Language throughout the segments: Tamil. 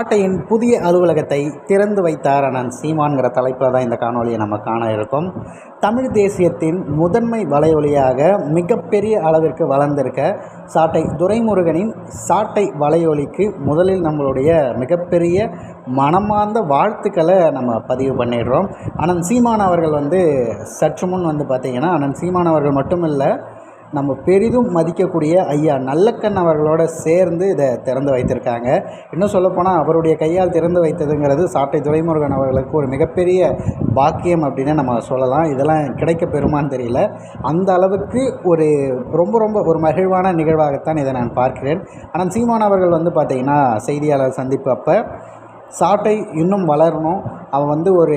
நாட்டையின் புதிய அலுவலகத்தை திறந்து வைத்தார் அண்ணன் சீமான்கிற தலைப்பில் தான் இந்த காணொலியை நம்ம காண இருக்கோம். தமிழ் தேசியத்தின் முதன்மை வலையொலியாக மிகப்பெரிய அளவிற்கு வளர்ந்திருக்க சாட்டை துரைமுருகனின் சாட்டை வலையொலிக்கு முதலில் நம்மளுடைய மிகப்பெரிய மனமார்ந்த வாழ்த்துக்களை நம்ம பதிவு பண்ணிடுறோம். அண்ணன் சீமான் அவர்கள் வந்து சற்று முன் வந்து பார்த்திங்கன்னா அண்ணன் சீமான் அவர்கள் மட்டும் இல்லை நம்ம பெரிதும் மதிக்கக்கூடிய ஐயா நல்லக்கண் அவர்களோட சேர்ந்து இதை திறந்து வைத்திருக்காங்க. இன்னும் சொல்லப்போனால் அவருடைய கையால் திறந்து வைத்ததுங்கிறது சாட்டை துரைமுருகன் அவர்களுக்கு ஒரு மிகப்பெரிய பாக்கியம் அப்படின்னு நம்ம சொல்லலாம். இதெல்லாம் கிடைக்க பெறுமான்னு தெரியல. அந்த அளவுக்கு ஒரு ரொம்ப ரொம்ப ஒரு மகிழ்வான நிகழ்வாகத்தான் இதை நான் பார்க்கிறேன். ஆனால் சீமான் அவர்கள் வந்து பார்த்திங்கன்னா செய்தியாளர் சந்திப்பு அப்போ சாட்டை இன்னும் வளரணும். அவன் வந்து ஒரு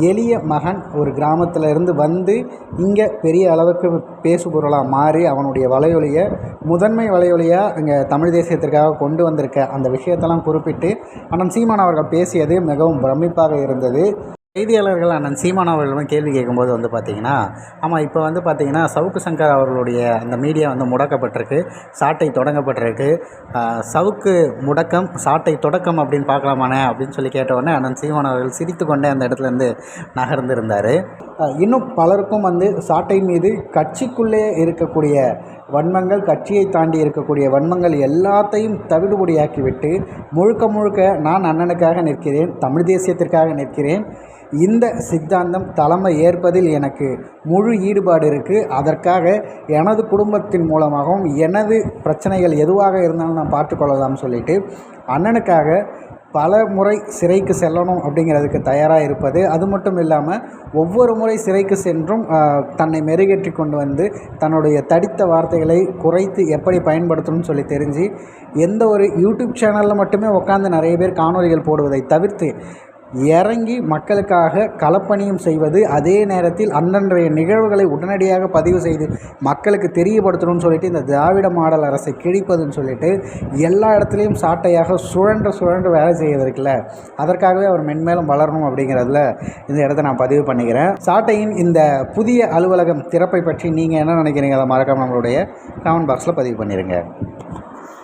எளிய மகன் ஒரு கிராமத்தில் இருந்து வந்து இங்கே பெரிய அளவுக்கு பேசுபொருளாக மாறி அவனுடைய வலையொலியை முதன்மை வலையொலியாக இங்கே தமிழ் தேசியத்திற்காக கொண்டு வந்திருக்க அந்த விஷயத்தெல்லாம் குறிப்பிட்டு அண்ணன் சீமான் அவர்கள் பேசியது மிகவும் பிரமிப்பாக இருந்தது. செய்தியாளர்கள் அண்ணன் சீமான் அவர்களும் கேள்வி கேட்கும்போது வந்து பார்த்திங்கன்னா ஆமாம் இப்போ வந்து பார்த்திங்கன்னா சவுக்கு சங்கர் அவர்களுடைய அந்த மீடியா வந்து முடக்கப்பட்டிருக்கு சாட்டை தொடங்கப்பட்டிருக்கு. சவுக்கு முடக்கம் சாட்டை தொடக்கம் அப்படின்னு பார்க்கலாமானே அப்படின்னு சொல்லி கேட்டவுடனே அண்ணன் சீமான் அவர்கள் சிரித்து கொண்டே அந்த இடத்துலேருந்து நகர்ந்திருந்தார். இன்னும் பலருக்கும் வந்து சாட்டை மீது கட்சிக்குள்ளே இருக்கக்கூடிய வன்மங்கள் கட்சியை தாண்டி இருக்கக்கூடிய வன்மங்கள் எல்லாத்தையும் தவிடுபடியாக்கிவிட்டு முழுக்க முழுக்க நான் அண்ணனுக்காக நிற்கிறேன் தமிழ் தேசியத்திற்காக நிற்கிறேன். இந்த சித்தாந்தம் தலைமை ஏற்பதில் எனக்கு முழு ஈடுபாடு இருக்குது அதற்காக எனது குடும்பத்தின் மூலமாகவும் எனது பிரச்சனைகள் எதுவாக இருந்தாலும் நான் பார்த்துக்கொள்ளலாம்னு சொல்லிட்டு அண்ணனுக்காக பல முறை சிறைக்கு செல்லணும் அப்படிங்கிறதுக்கு தயாராக இருப்பது. அது மட்டும் இல்லாமல் ஒவ்வொரு முறை சிறைக்கு சென்றும் தன்னை மெருகேற்றி கொண்டு வந்து தன்னுடைய தடித்த வார்த்தைகளை குறைத்து எப்படி பயன்படுத்தணும்னு சொல்லி தெரிஞ்சு எந்த ஒரு யூடியூப் சேனலில் மட்டுமே உட்காந்து நிறைய பேர் காணொளிகள் போடுவதை தவிர்த்து இறங்கி மக்களுக்காக களப்பணியும் செய்வது அதே நேரத்தில் அன்றன்றைய நிகழ்வுகளை உடனடியாக பதிவு செய்து மக்களுக்கு தெரியப்படுத்தணும்னு சொல்லிட்டு இந்த திராவிட மாடல் அரசை கிழிப்பதுன்னு சொல்லிட்டு எல்லா இடத்துலையும் சாட்டையாக சுழன்று சுழன்று வேலை செய்யறது இருக்குல்ல? அதற்காகவே அவர் மென்மேலும் வளரணும் அப்படிங்கிறதுல இந்த இடத்த நான் பதிவு பண்ணிக்கிறேன். சாட்டையின் இந்த புதிய அலுவலகம் திறப்பை பற்றி நீங்கள் என்ன நினைக்கிறீங்க? அதை மறக்காம நம்மளுடைய கமெண்ட் பாக்ஸில் பதிவு பண்ணிடுங்க